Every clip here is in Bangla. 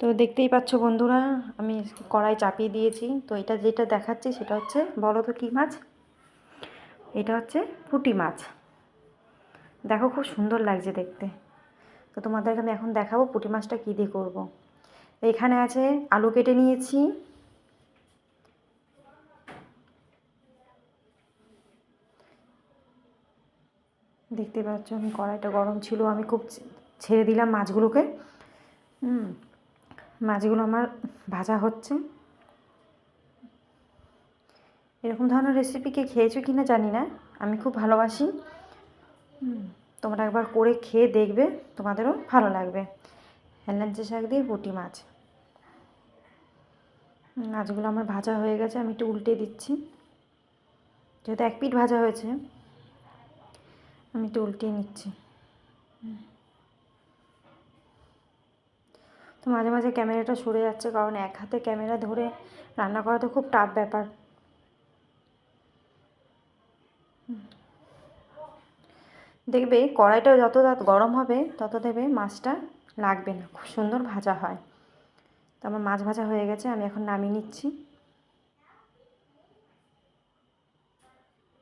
তো দেখতেই পাচ্ছ বন্ধুরা, আমি কড়াই চাপিয়ে দিয়েছি। তো এটা যেটা দেখাচ্ছি সেটা হচ্ছে, বলো তো কী মাছ? এটা হচ্ছে পুঁটি মাছ। দেখো খুব সুন্দর লাগছে দেখতে। তো তোমাদেরকে আমি এখন দেখাবো পুঁটি মাছটা কী দিয়ে করব। এখানে আছে আলু কেটে নিয়েছি। দেখতে পাচ্ছ আমি কড়াইটা গরম ছিল, আমি খুব ছেড়ে দিলাম মাছগুলোকে। হুম মাছগুলো আমার ভাজা হচ্ছে। এরকম ধরনের রেসিপি কে খেয়েছো কি না জানি না, আমি খুব ভালোবাসি। তোমরা একবার করে খেয়ে দেখবে, তোমাদেরও ভালো লাগবে। হেলাঞ্চি শাক দিয়ে পুঁটি মাছ। মাছগুলো আমার ভাজা হয়ে গেছে, আমি একটু উল্টে দিচ্ছি। যেহেতু এক পিঠ ভাজা হয়েছে, আমি একটু উল্টিয়ে নিচ্ছি হুম। তো মাঝে মাঝে ক্যামেরাটা সরে যাচ্ছে কারণ এক হাতে ক্যামেরা ধরে রান্না করা তো খুব টাফ ব্যাপার। দেখবে কড়াইটা যত গরম হবে, তত দেবে মাছটা লাগবে না, খুব সুন্দর ভাজা হয়। তো আমার মাছ ভাজা হয়ে গেছে, আমি এখন নামিয়ে নিচ্ছি।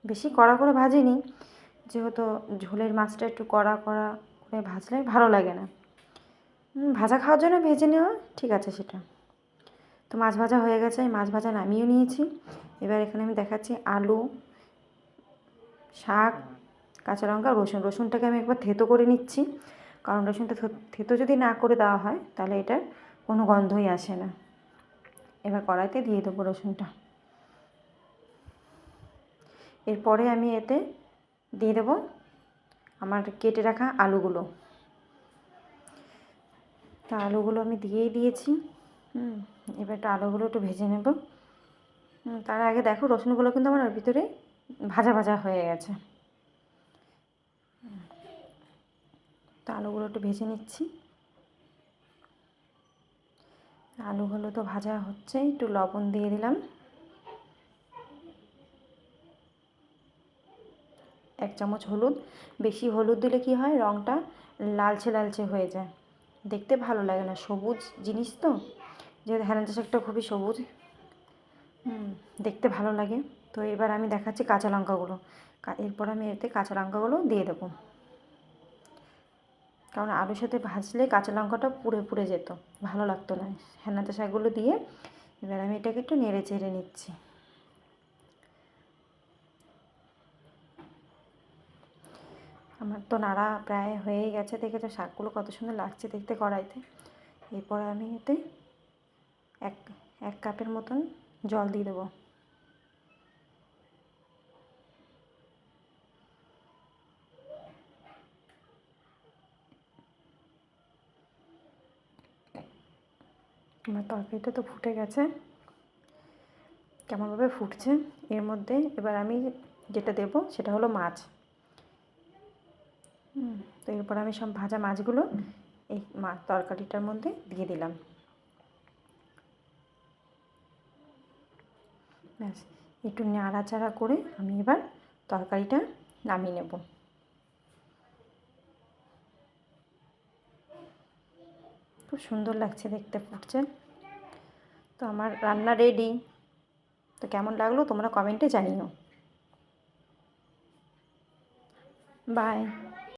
বেশি কড়া করে ভাজিনি, যেহেতু ঝোলের মাছটা একটু কড়া কড়া করে ভাজলে ভালো লাগে না। ভাজা খাওয়ার জন্য ভেজে নেওয়া, ঠিক আছে সেটা। তো মাছ ভাজা হয়ে গেছে আমি মাছ ভাজা নামিয়ে নিয়েছি। এবার এখানে আমি দেখাচ্ছি আলু, শাক, কাঁচা লঙ্কা, রসুন। রসুনটাকে আমি একবার থেতো করে নিচ্ছি। কারণ রসুনটা থেতো যদি না করে দেওয়া হয়, তাহলে এটার কোনো গন্ধই আসে না। এবার কড়াইতে দিয়ে দেবো রসুনটা। এরপরে আমি এতে দিয়ে দেবো আমার কেটে রাখা আলুগুলো। তা আলুগুলো আমি দিয়েই দিয়েছি। হুম, এবার একটু আলুগুলো একটু ভেজে নেব। তার আগে দেখো রসুনগুলো কিন্তু আমার ওর ভিতরে ভাজা ভাজা হয়ে গেছে। তো আলুগুলো একটু ভেজে নিচ্ছি। আলুগুলো তো ভাজা হচ্ছে, একটু লবণ দিয়ে দিলাম। এক চামচ হলুদ। বেশি হলুদ দিলে কি হয়? রঙটা লালচে লালচে হয়ে যায়। দেখতে ভালো লাগে না। সবুজ জিনিস তো? যেহেতু হেলেঞ্চা শাকটা খুবই সবুজ। দেখতে ভালো লাগে। তো এবার আমি দেখাচ্ছি কাঁচা লঙ্কাগুলো। এরপর আমি এতে কাঁচা লঙ্কাগুলো দিয়ে দেবো। কারণ আলুর সাথে ভাজলে কাঁচা লঙ্কাটা পুড়ে পুড়ে যেত। ভালো লাগতো না। হেনাতে শাকগুলো দিয়ে এবার আমি এটাকে একটু নেড়ে চেড়ে নিচ্ছি। আমার তো নাড়া প্রায় হয়েই গেছে, দেখে তো শাকগুলো কত সুন্দর লাগছে দেখতে কড়াইতে। এরপরে আমি এতে এক এক কাপের মতন জল দিয়ে দেবো। আমার তরকারিটা তো ফুটে গেছে। কেমনভাবে ফুটছে, এর মধ্যে এবার আমি যেটা দেব সেটা হলো মাছ। তো এরপর আমি সব ভাজা মাছগুলো এই মা তরকারিটার মধ্যে দিয়ে দিলাম। ব্যাস, একটু নাড়াচাড়া করে আমি এবার তরকারিটা নামিয়ে নেব। খুব সুন্দর লাগছে দেখতে, ফুটছে। তো আমার রান্না রেডি তো কেমন লাগল তোমরা কমেন্টে জানিও। বাই